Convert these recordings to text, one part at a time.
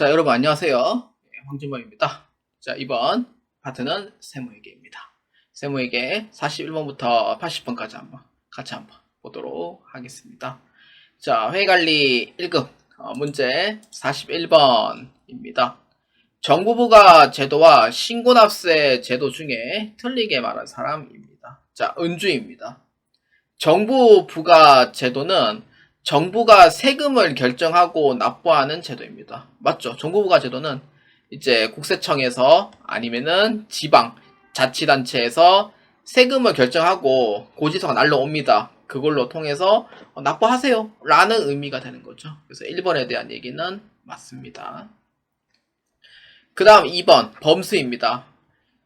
자, 여러분 안녕하세요. 예, 황진범입니다. 자, 이번 파트는 세무회계입니다. 세무회계 41번부터 80번까지 한번 같이 한번 보도록 하겠습니다. 자, 회계관리 1급 어, 문제 41번입니다. 정부부가 제도와 신고납세 제도 중에 틀리게 말한 사람입니다. 자, 은주입니다. 정부 부가 제도는 정부가 세금을 결정하고 납부하는 제도입니다. 맞죠? 정부 부가 제도는 이제 국세청에서 아니면은 지방 자치단체에서 세금을 결정하고 고지서가 날라옵니다. 그걸로 통해서 어, 납부하세요. 라는 의미가 되는 거죠. 그래서 1번에 대한 얘기는 맞습니다. 그 다음 2번 범수입니다.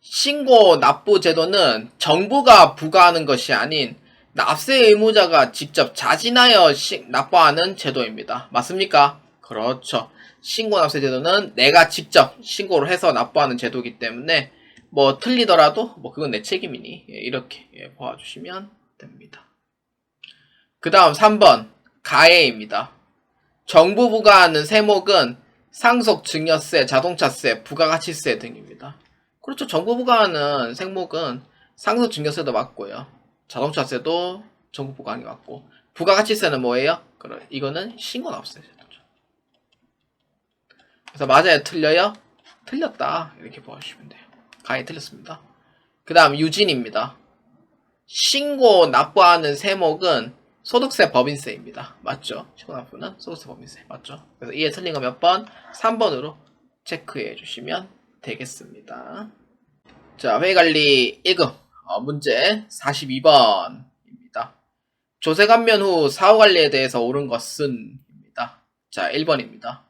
신고 납부 제도는 정부가 부과하는 것이 아닌 납세 의무자가 직접 자진하여 시- 납부하는 제도입니다. 맞습니까? 그렇죠. 신고 납세 제도는 내가 직접 신고를 해서 납부하는 제도이기 때문에 뭐 틀리더라도 뭐 그건 내 책임이니 예, 이렇게 예, 봐주시면 됩니다. 그 다음 3번 가해입니다. 정부 부과하는 세목은 상속 증여세, 자동차세, 부가가치세 등입니다. 그렇죠. 정부 부과하는 세목은 상속 증여세도 맞고요. 자동차세도 정부 부과하는 게 맞고 부가가치세는 뭐예요? 그래 이거는 신고납세 제도죠. 그래서 맞아요, 틀려요? 틀렸다 이렇게 보시면 돼요. 가히 틀렸습니다. 그 다음 유진입니다. 신고 납부하는 세목은 소득세 법인세입니다. 맞죠? 신고 납부는 소득세 법인세 맞죠? 그래서 이에 틀린 거 몇 번? 3번으로 체크해 주시면 되겠습니다. 자, 회계관리 1급 어, 문제 42번입니다. 조세 감면 후 사후 관리에 대해서 옳은 것은 입니다. 자, 1번입니다.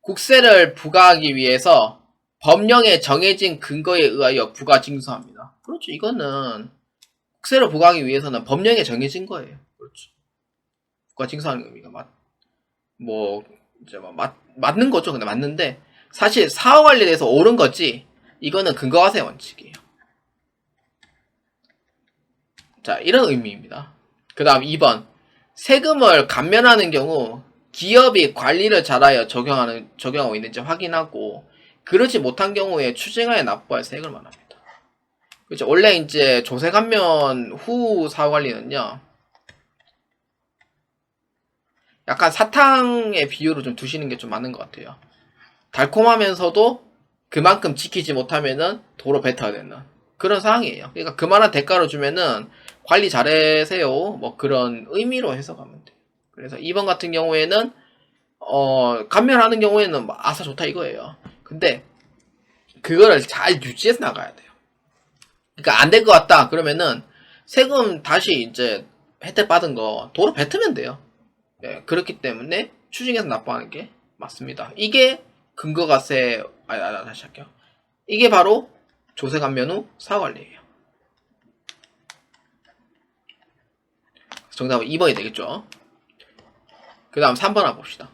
국세를 부과하기 위해서 법령에 정해진 근거에 의하여 부과 징수합니다. 그렇죠. 이거는 국세를 부과하기 위해서는 법령에 정해진 거예요. 그렇죠. 부과 징수하는 의미가 맞, 뭐, 이제 뭐 맞, 맞는 거죠. 근데 맞는데, 사실 사후 관리에 대해서 옳은 거지, 이거는 근거화세 원칙이에요. 자, 이런 의미입니다. 그 다음 2번. 세금을 감면하는 경우 기업이 관리를 잘하여 적용하는, 적용하고 있는지 확인하고 그러지 못한 경우에 추징하여 납부할 세금을 말합니다. 그렇죠. 원래 이제 조세 감면 후 사후 관리는요. 약간 사탕의 비율을 좀 두시는 게 좀 맞는 것 같아요. 달콤하면서도 그만큼 지키지 못하면은 도로 뱉어야 되는 그런 상황이에요. 그러니까 그만한 대가를 주면은 관리 잘하세요. 뭐 그런 의미로 해석하면 돼요. 그래서 2번 같은 경우에는 어 감면하는 경우에는 뭐 아사 좋다 이거예요. 근데 그거를 잘 유지해서 나가야 돼요. 그러니까 안 될 것 같다 그러면은 세금 다시 이제 혜택 받은 거 도로 뱉으면 돼요. 예, 그렇기 때문에 추징해서 납부하는 게 맞습니다. 이게 근거가세 아니, 아니, 다시 할게요. 이게 바로 조세 감면 후 사관리예요. 정답은 2번이 되겠죠. 그 다음 3번 한번 봅시다.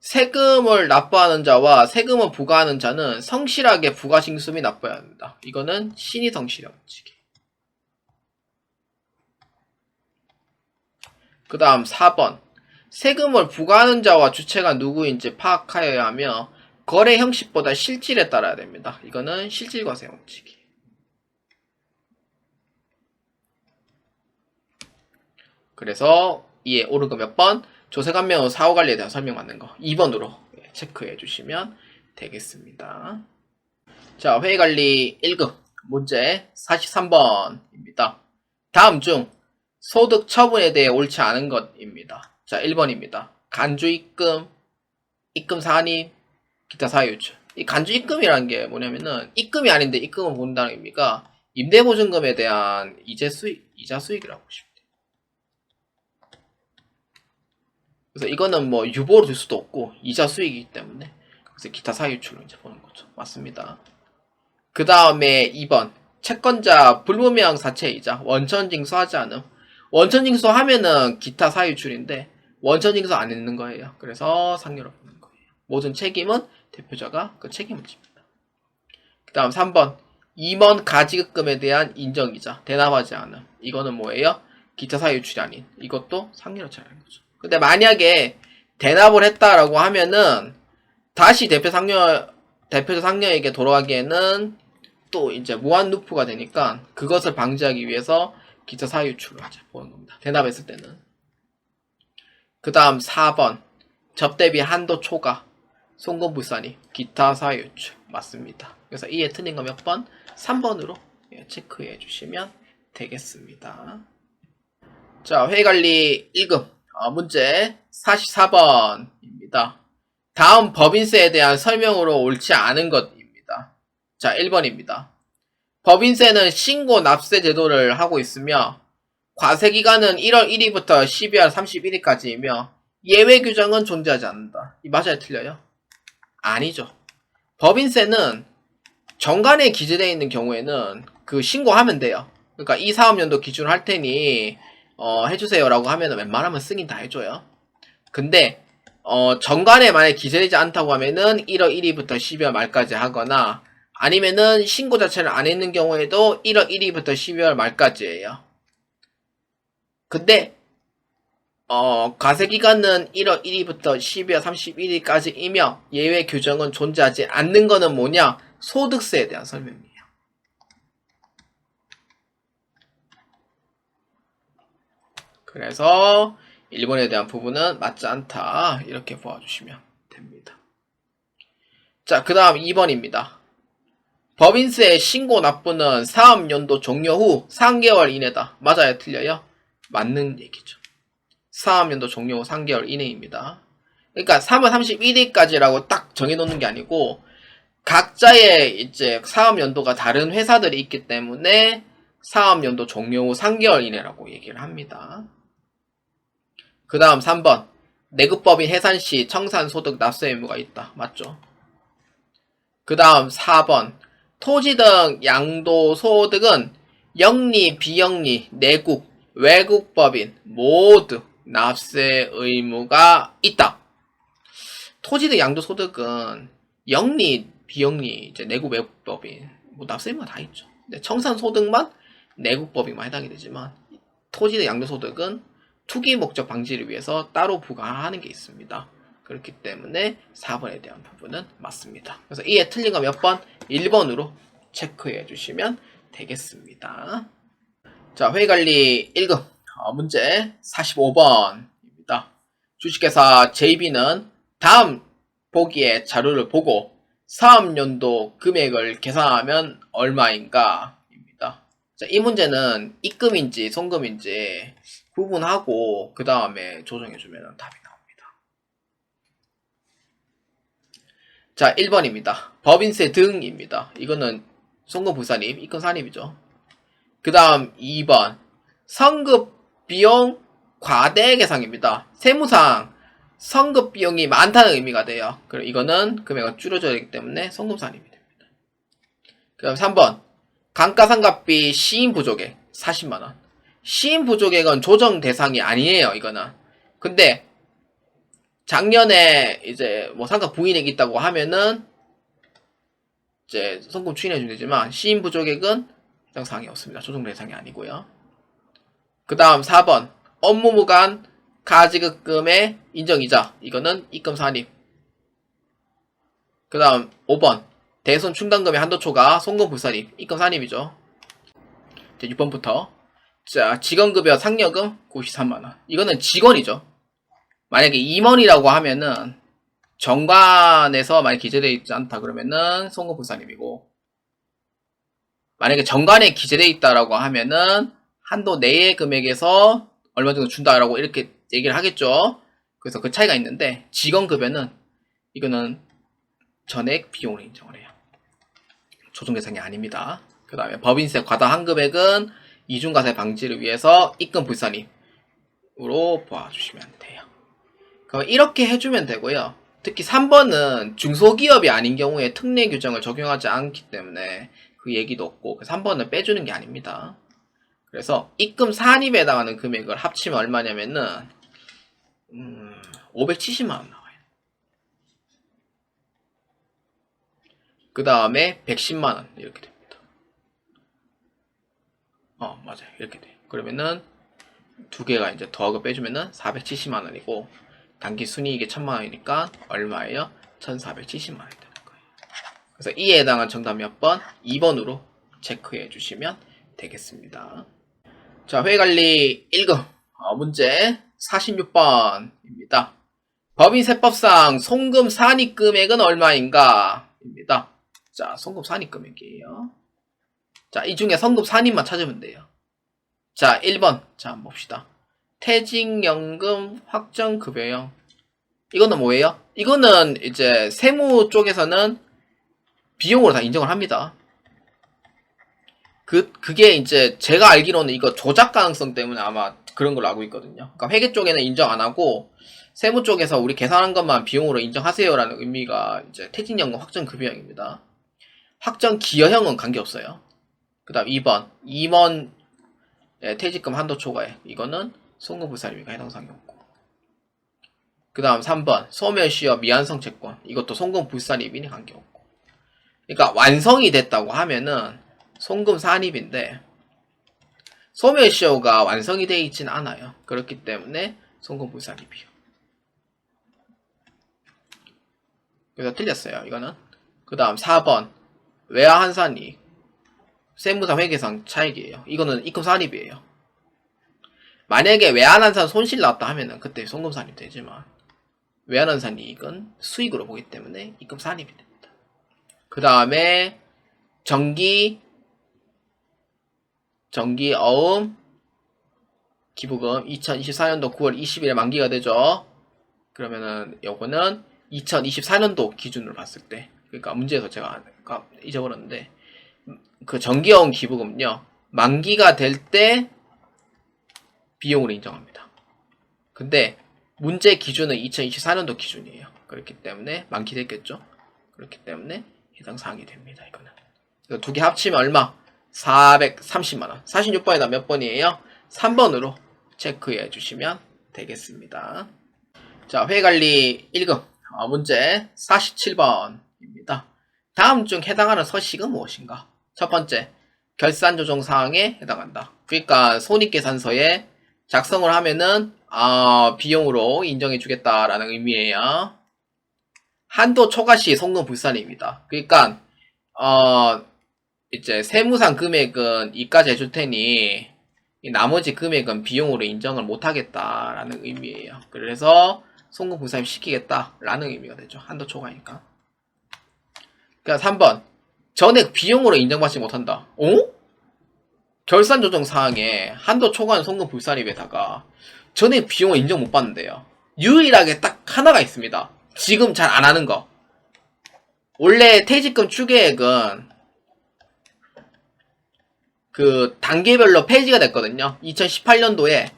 세금을 납부하는 자와 세금을 부과하는 자는 성실하게 부가징수 및 납부해야 합니다. 이거는 신의 성실의 원칙이. 그 다음 4번. 세금을 부과하는 자와 주체가 누구인지 파악하여야 하며 거래 형식보다 실질에 따라야 됩니다. 이거는 실질과세 원칙이. 그래서 이에 옳은 거몇 번? 조세감면 후 사후 관리에 대한 설명 맞는 거 2번으로 체크해 주시면 되겠습니다. 자, 회의 관리 1급 문제 43번입니다. 다음 중 소득 처분에 대해 옳지 않은 것입니다. 자, 1번입니다. 간주 입금, 입금 사안이 기타 사유 유출. 이 간주 입금이라는 게 뭐냐면은 입금이 아닌데 입금을 본다는 의미가 임대보증금에 대한 이제 수익, 이자 수익이라고 보시면 돼요. 그래서 이거는 뭐 유보로 줄 수도 없고 이자 수익이기 때문에 그래서 기타 사유 유출로 이제 보는 거죠. 맞습니다. 그 다음에 2번 채권자 불분명 사채이자 원천 징수하지 않음. 원천 징수하면은 기타 사유 유출인데 원천 징수 안 있는 거예요. 그래서 상여로 보는 거예요. 모든 책임은 대표자가 그 책임을 집니다. 그 다음 3번 임원 가지급금에 대한 인정이자 대납하지 않음. 이거는 뭐예요? 기타 사유 유출이 아닌 이것도 상여로 처리하는 거죠. 근데 만약에 대납을 했다라고 하면은 다시 대표 상여 대표자 상여에게 돌아가기에는 또 이제 무한 루프가 되니까 그것을 방지하기 위해서 기타 사유 유출을 하자 보는 겁니다. 대답했을 때는 그 다음 4번 접대비 한도 초과 송금불산이 기타 사유 유출 맞습니다. 그래서 이에 틀린 거 몇 번? 3번으로 체크해 주시면 되겠습니다. 자 회의관리 1급 어, 문제 44번입니다. 다음 법인세에 대한 설명으로 옳지 않은 것입니다. 자, 1번입니다. 법인세는 신고 납세 제도를 하고 있으며 과세 기간은 1월 1일부터 12월 31일까지이며 예외 규정은 존재하지 않는다. 이 맞아요, 틀려요? 아니죠. 법인세는 정관에 기재되어 있는 경우에는 그 신고하면 돼요. 그러니까 이 사업연도 기준으로 할 테니 어, 해주세요라고 하면 웬만하면 승인 다 해줘요. 근데 어, 정관에 만약 기재되지 않다고 하면은 1월 1일부터 12월 말까지 하거나 아니면은 신고 자체를 안 했는 경우에도 1월 1일부터 12월 말까지예요. 근데 어, 과세 기간은 1월 1일부터 12월 31일까지이며 예외 규정은 존재하지 않는 거는 뭐냐? 소득세에 대한 설명이에요. 그래서 1번에 대한 부분은 맞지 않다. 이렇게 보아주시면 됩니다. 자, 그 다음 2번입니다. 법인세 신고 납부는 사업연도 종료 후 3개월 이내다. 맞아요? 틀려요? 맞는 얘기죠. 사업연도 종료 후 3개월 이내입니다. 그러니까 3월 31일까지라고 딱 정해놓는 게 아니고 각자의 이제 사업연도가 다른 회사들이 있기 때문에 사업연도 종료 후 3개월 이내라고 얘기를 합니다. 그 다음 3번 내국법인 해산 시 청산 소득 납세 의무가 있다. 맞죠? 그 다음 4번 토지 등 양도 소득은 영리, 비영리, 내국, 외국법인 모두 납세 의무가 있다. 토지 등 양도 소득은 영리, 비영리, 이제 내국, 외국법인 뭐 납세 의무가 다 있죠. 근데 청산 소득만 내국법인만 해당이 되지만 토지 등 양도 소득은 투기 목적 방지를 위해서 따로 부과하는 게 있습니다. 그렇기 때문에 4번에 대한 부분은 맞습니다. 그래서 이에 틀린 거 몇 번? 1번으로 체크해 주시면 되겠습니다. 자, 회의관리 1급 어, 문제 45번입니다. 주식회사 JB는 다음 보기의 자료를 보고 사업연도 금액을 계산하면 얼마인가? 입니다. 자, 이 문제는 입금인지 송금인지 구분하고 그 다음에 조정해주면 답이 나옵니다. 자, 1번입니다. 법인세 등입니다. 이거는 송금부사님, 입금사님이죠. 그 다음 2번 성급 비용 과대 계상입니다. 세무상 성급 비용이 많다는 의미가 돼요. 그리고 이거는 금액을 줄여줘야 되기 때문에 송금사님이 됩니다. 그 다음 3번 감가상각비 시인 부족액 40만원 시인 부족액은 조정 대상이 아니에요, 이거는. 근데, 작년에 이제 뭐 상가 부인액이 있다고 하면은, 이제 성금 추인해 주면 되지만, 시인 부족액은 대상이 없습니다. 조정 대상이 아니고요. 그 다음 4번. 업무무관 가지급금의 인정이자. 이거는 입금 산입. 그 다음 5번. 대손 충당금의 한도초가 송금 불산입. 입금 산입이죠. 이제 6번부터. 자, 직원급여 상여금 93만원. 이거는 직원이죠. 만약에 임원이라고 하면은, 정관에서 만약 기재되어 있지 않다 그러면은, 송금부사님이고, 만약에 정관에 기재되어 있다라고 하면은, 한도 내의 금액에서 얼마 정도 준다라고 이렇게 얘기를 하겠죠. 그래서 그 차이가 있는데, 직원급여는, 이거는 전액 비용을 인정을 해요. 조정 대상이 아닙니다. 그 다음에 법인세 과다한 금액은 이중과세 방지를 위해서 입금 불산입으로 보아주시면 돼요. 그럼 이렇게 해주면 되고요. 특히 3번은 중소기업이 아닌 경우에 특례 규정을 적용하지 않기 때문에 그 얘기도 없고 3번은 빼주는 게 아닙니다. 그래서 입금 산입에 해당하는 금액을 합치면 얼마냐면은 음, 570만 원 나와요. 그 다음에 110만 원 이렇게 됩니다. 어, 맞아요. 이렇게 돼. 그러면은 두 개가 이제 더하고 빼주면은 470만 원이고 단기 순이익이 1000만 원이니까 얼마예요? 1470만 원 되는 거예요. 그래서 이에 해당한 정답 몇 번? 2번으로 체크해 주시면 되겠습니다. 자, 회관리 1급 어, 문제 46번입니다. 법인세법상 송금 산입 금액은 얼마인가? 입니다. 자, 송금 산입 금액이에요. 자, 이 중에 송금 산입만 찾으면 돼요. 자, 1번. 자, 봅시다. 퇴직연금 확정급여형. 이거는 뭐예요? 이거는 이제 세무 쪽에서는 비용으로 다 인정을 합니다. 그, 그게 이제 제가 알기로는 이거 조작 가능성 때문에 아마 그런 걸로 알고 있거든요. 그러니까 회계 쪽에는 인정 안 하고 세무 쪽에서 우리 계산한 것만 비용으로 인정하세요라는 의미가 이제 퇴직연금 확정급여형입니다. 확정 기여형은 관계없어요. 그 다음 2번. 임원 예, 퇴직금 한도 초과액. 이거는 송금불산이니까 해당 사항이 없고. 그 다음 3번. 소멸시효 미완성 채권. 이것도 송금불산입이니 관계없고. 그러니까 완성이 됐다고 하면은 송금 산입인데 소멸시효가 완성이 되어 있진 않아요. 그렇기 때문에 송금불산입이요. 그래서 틀렸어요. 이거는. 그 다음 4번. 외화 한산이익. 세무사 회계상 차익이에요. 이거는 입금 산입이에요. 만약에 외환한산 손실 났다 하면은 그때 송금 산입 되지만 외환한산 이익은 수익으로 보기 때문에 입금 산입이 됩니다. 그 다음에 정기 정기 어음 기부금 2024년도 9월 20일에 만기가 되죠. 그러면은 요거는 2024년도 기준으로 봤을 때 그러니까 문제에서 제가 잊어버렸는데 그 정기여운 기부금요 만기가 될 때 비용으로 인정합니다. 근데 문제 기준은 2024년도 기준이에요. 그렇기 때문에 만기 됐겠죠. 그렇기 때문에 해당 사항이 됩니다. 이거는 두 개 합치면 얼마? 430만 원. 46번에다 몇 번이에요? 3번으로 체크해 주시면 되겠습니다. 자, 회관리 1급 어, 문제 47번입니다. 다음 중 해당하는 서식은 무엇인가? 첫 번째, 결산 조정 사항에 해당한다. 그러니까 손익계산서에 작성을 하면은 아, 비용으로 인정해 주겠다라는 의미예요. 한도 초과 시 송금 불산입니다. 그러니까 어 이제 세무상 금액은 이까지 해줄 테니 이 나머지 금액은 비용으로 인정을 못 하겠다라는 의미예요. 그래서 송금 불산 시키겠다라는 의미가 되죠. 한도 초과니까. 그러니까 3번 전액 비용으로 인정받지 못한다. 어? 결산 조정 사항에 한도 초과한 송금 불산입에다가 전액 비용을 인정 못 받는데요. 유일하게 딱 하나가 있습니다. 지금 잘 안 하는 거. 원래 퇴직금 추계액은 그 단계별로 폐지가 됐거든요. 2018년도에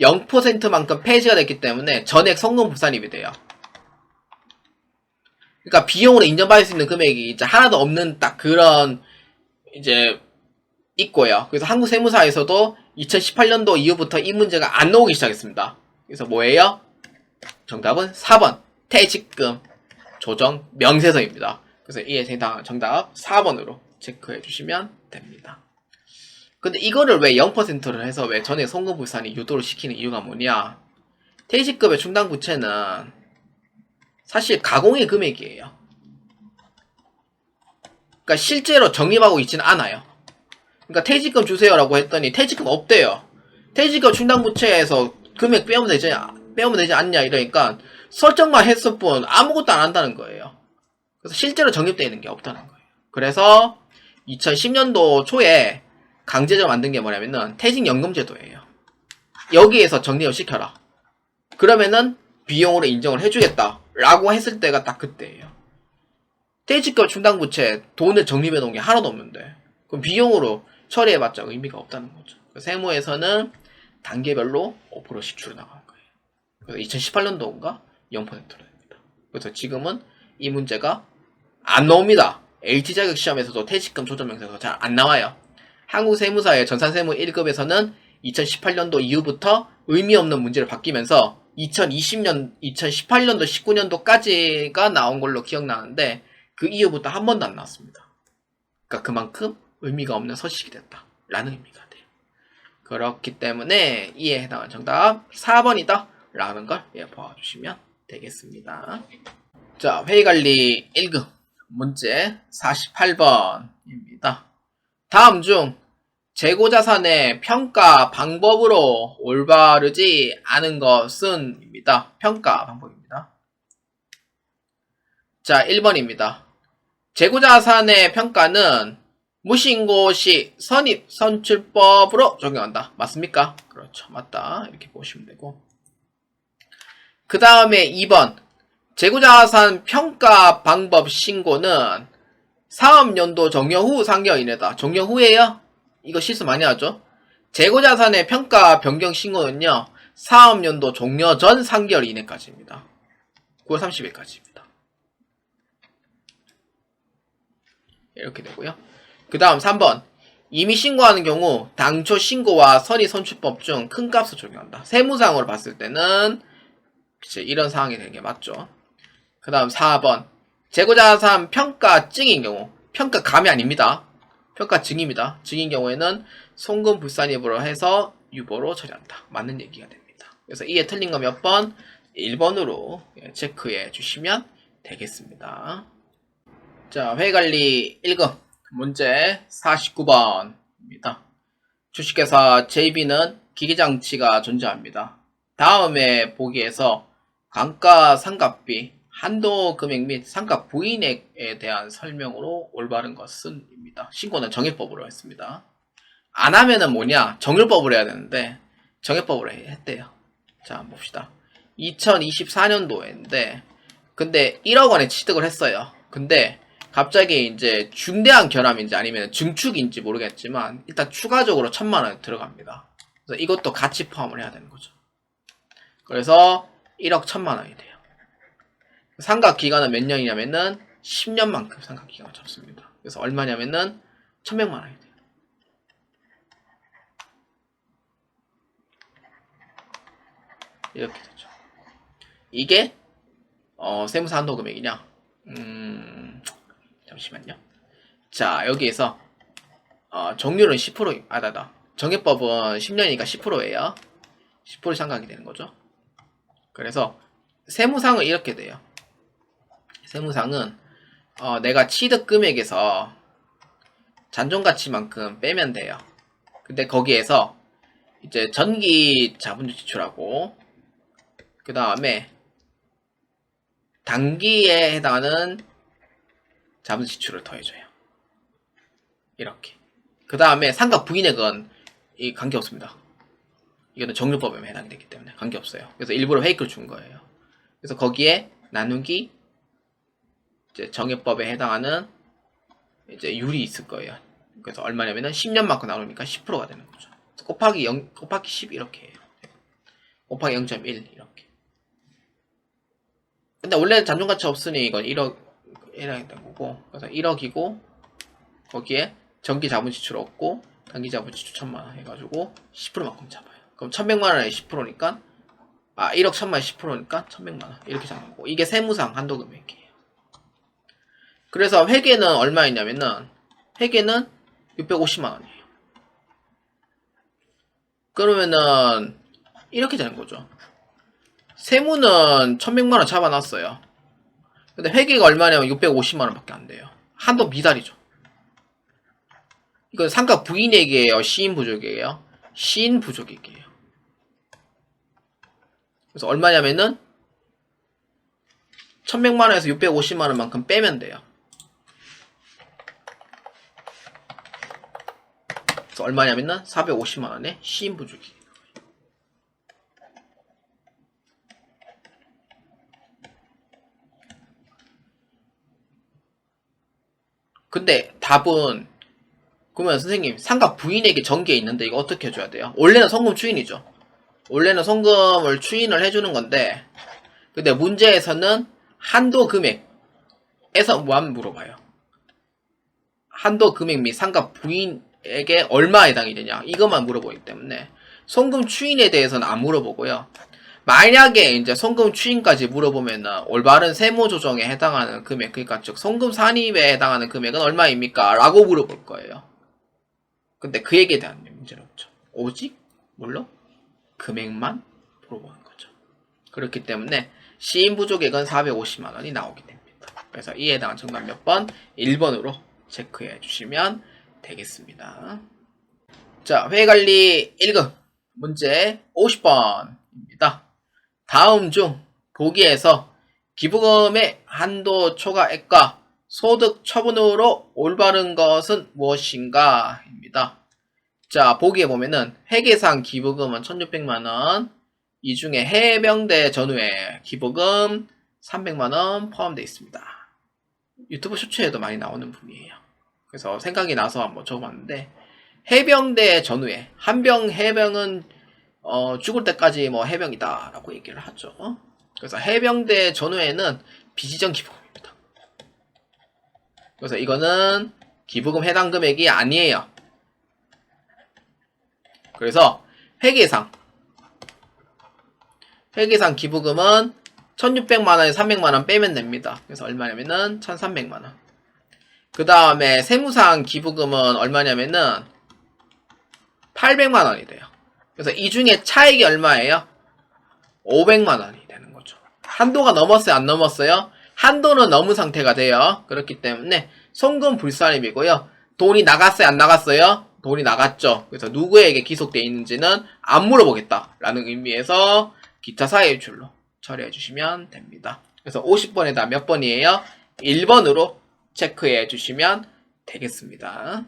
0%만큼 폐지가 됐기 때문에 전액 송금 불산입이 돼요. 그러니까 비용으로 인정받을 수 있는 금액이 이제 하나도 없는 딱 그런 이제 있고요. 그래서 한국 세무사에서도 2018년도 이후부터 이 문제가 안 나오기 시작했습니다. 그래서 뭐예요? 정답은 4번 퇴직금 조정 명세서입니다. 그래서 이에 해당하는 정답 4번으로 체크해 주시면 됩니다. 근데 이거를 왜 0%를 해서 왜 전에 송금불산이 유도를 시키는 이유가 뭐냐? 퇴직급의 충당 부채는 사실 가공의 금액이에요. 그러니까 실제로 적립하고 있지는 않아요. 그러니까 퇴직금 주세요라고 했더니 퇴직금 없대요. 퇴직금 충당부채에서 금액 빼면 되지 빼면 되지 않냐 이러니까 설정만 했을 뿐 아무것도 안 한다는 거예요. 그래서 실제로 적립되어 있는 게 없다는 거예요. 그래서 2010년도 초에 강제적으로 만든 게 뭐냐면은 퇴직연금제도예요. 여기에서 정리를 시켜라. 그러면은 비용으로 인정을 해주겠다. 라고 했을 때가 딱 그때예요. 퇴직금 충당부채 돈을 적립해 놓은 게 하나도 없는데 그럼 비용으로 처리해봤자 의미가 없다는 거죠. 세무에서는 단계별로 5%씩 줄여나가는 거예요. 그래서 2018년도인가 0%로 됩니다. 그래서 지금은 이 문제가 안 나옵니다. LT 자격 시험에서도 퇴직금 조정 명세서 잘 안 나와요. 한국 세무사의 전산세무 1급에서는 2018년도 이후부터 의미 없는 문제를 바뀌면서 2020년, 2018년도, 19년도까지가 나온 걸로 기억나는데 그 이후부터 한 번도 안 나왔습니다. 그러니까 그만큼 의미가 없는 서식이 됐다. 라는 의미가 돼요. 그렇기 때문에 이에 해당하는 정답 4번이다. 라는 걸 예, 봐주시면 되겠습니다. 자, 회의관리 1급 문제 48번입니다. 다음 중 재고자산의 평가 방법으로 올바르지 않은 것은 입니다. 평가 방법입니다. 자, 1번입니다. 재고자산의 평가는 무신고 시 선입 선출법으로 적용한다. 맞습니까? 그렇죠. 맞다. 이렇게 보시면 되고. 그 다음에 2번. 재고자산 평가 방법 신고는 사업연도 종료 후 3개월 이내다. 종료 후에요? 이거 실수 많이 하죠? 재고자산의 평가 변경 신고는요, 사업연도 종료 전 3개월 이내까지입니다. 9월 30일까지입니다. 이렇게 되고요. 그 다음 3번. 이미 신고하는 경우 당초 신고와 선의 선출법 중 큰 값을 적용한다. 세무상으로 봤을 때는 그치, 이런 상황이 되는 게 맞죠. 그 다음 4번. 재고자산 평가 증인 경우 평가 감이 아닙니다. 평가 증입니다. 증인 경우에는 송금 불산입으로 해서 유보로 처리한다. 맞는 얘기가 됩니다. 그래서 이에 틀린 거 몇 번? 1번으로 체크해 주시면 되겠습니다. 자, 회관리 1급 문제 49번입니다. 주식회사 JB는 기계장치가 존재합니다. 다음에 보기에서 감가 상각비, 한도 금액 및 상가 부인액에 대한 설명으로 올바른 것은입니다. 신고는 정액법으로 했습니다. 안 하면은 뭐냐? 정율법으로 해야 되는데 정액법으로 했대요. 자, 봅시다. 2024년도인데 근데 1억 원에 취득을 했어요. 근데 갑자기 이제 중대한 결함인지 아니면 증축인지 모르겠지만 일단 추가적으로 천만 원 들어갑니다. 그래서 이것도 같이 포함을 해야 되는 거죠. 그래서 1억 천만 원이 돼요. 상각 기간은 몇 년이냐면은 10년만큼 상각 기간을 잡습니다. 그래서 얼마냐면은 1100만 원이 돼요. 이렇게 되죠. 이게 어, 세무사 한도 금액이냐? 음, 잠시만요. 자, 여기에서 어, 정률은 10% 아다다. 정액법은 10년이니까 10%예요. 10% 상각이 되는 거죠. 그래서 세무상은 이렇게 돼요. 세무상은 어, 내가 취득 금액에서 잔존 가치만큼 빼면 돼요. 근데 거기에서 이제 전기 자본주 지출하고 그 다음에 단기에 해당하는 자본 지출을 더해줘요. 이렇게. 그 다음에 상각 부인액은 이 관계 없습니다. 이거는 정률법에 해당이 되기 때문에 관계 없어요. 그래서 일부러 페이크를 준 거예요. 그래서 거기에 나누기 이제 정액법에 해당하는 이제 율이 있을 거예요. 그래서 얼마냐면은 10년만큼 나누니까 10%가 되는 거죠. 곱하기 0, 곱하기 10 이렇게 해요. 곱하기 0.1 이렇게. 근데 원래 잔존가치 없으니 이건 1억 1억이 된 거고 그래서 1억이고 거기에 전기 자본 지출 없고 단기 자본 지출 천만 원 해가지고 10%만큼 잡아요. 그럼 1100만 원에 10%니까 아 1억 천만 원 10%니까 1100만 원 이렇게 잡는 거고 이게 세무상 한도 금액이에요. 그래서 회계는 얼마였냐면은 회계는 650만 원이에요. 그러면은 이렇게 되는 거죠. 세무는 1100만 원 잡아놨어요. 근데 회계가 얼마냐면 650만 원밖에 안 돼요. 한도 미달이죠. 이건 상가 부인액이에요. 시인 부족이에요. 시인 부족액이에요. 그래서 얼마냐면은 1100만 원에서 650만 원만큼 빼면 돼요. 그래서 얼마냐면은 450만 원에 시인 부족이. 근데 답은 그러면 선생님 상가 부인에게 전개 있는데 이거 어떻게 해줘야 돼요? 원래는 성금 추인이죠. 원래는 성금을 추인을 해주는 건데 근데 문제에서는 한도 금액에서 뭐하면 물어봐요. 한도 금액 및 상가 부인 에게 얼마 해당이 되냐 이것만 물어보기 때문에 송금 추인에 대해서는 안 물어보고요. 만약에 이제 송금 추인까지 물어보면은 올바른 세무 조정에 해당하는 금액, 그러니까 즉 송금 산입에 해당하는 금액은 얼마입니까? 라고 물어볼 거예요. 근데 그에게 대한 문제는 없죠. 오직 물론 금액만 물어보는 거죠. 그렇기 때문에 시인 부족액은 450만 원이 나오게 됩니다. 그래서 이에 해당한 정답 몇 번? 1번으로 체크해 주시면 되겠습니다. 자, 회계관리 1급 문제 50번입니다. 다음 중 보기에서 기부금의 한도 초과액과 소득 처분으로 올바른 것은 무엇인가? 입니다. 자, 보기에 보면은 회계상 기부금은 1600만원, 이 중에 해병대 전후에 기부금 300만원 포함되어 있습니다. 유튜브 쇼츠에도 많이 나오는 부분이에요. 그래서 생각이 나서 한번 적어봤는데, 해병대 전후에, 한병 해병은 어, 죽을 때까지 뭐 해병이다라고 얘기를 하죠. 그래서 해병대 전후에는 비지정 기부금입니다. 그래서 이거는 기부금 해당 금액이 아니에요. 그래서 회계상 회계상 기부금은 1600만원에 300만원 빼면 됩니다. 그래서 얼마냐면은 1300만원. 그 다음에 세무상 기부금은 얼마냐면은 800만 원이 돼요. 그래서 이 중에 차액이 얼마예요? 500만 원이 되는 거죠. 한도가 넘었어요? 안 넘었어요? 한도는 넘은 상태가 돼요. 그렇기 때문에 송금 불산입이고요. 돈이 나갔어요? 안 나갔어요? 돈이 나갔죠. 그래서 누구에게 기속되어 있는지는 안 물어보겠다라는 의미에서 기타 사유의 줄로 처리해 주시면 됩니다. 그래서 50번에다 몇 번이에요? 1번으로 체크해 주시면 되겠습니다.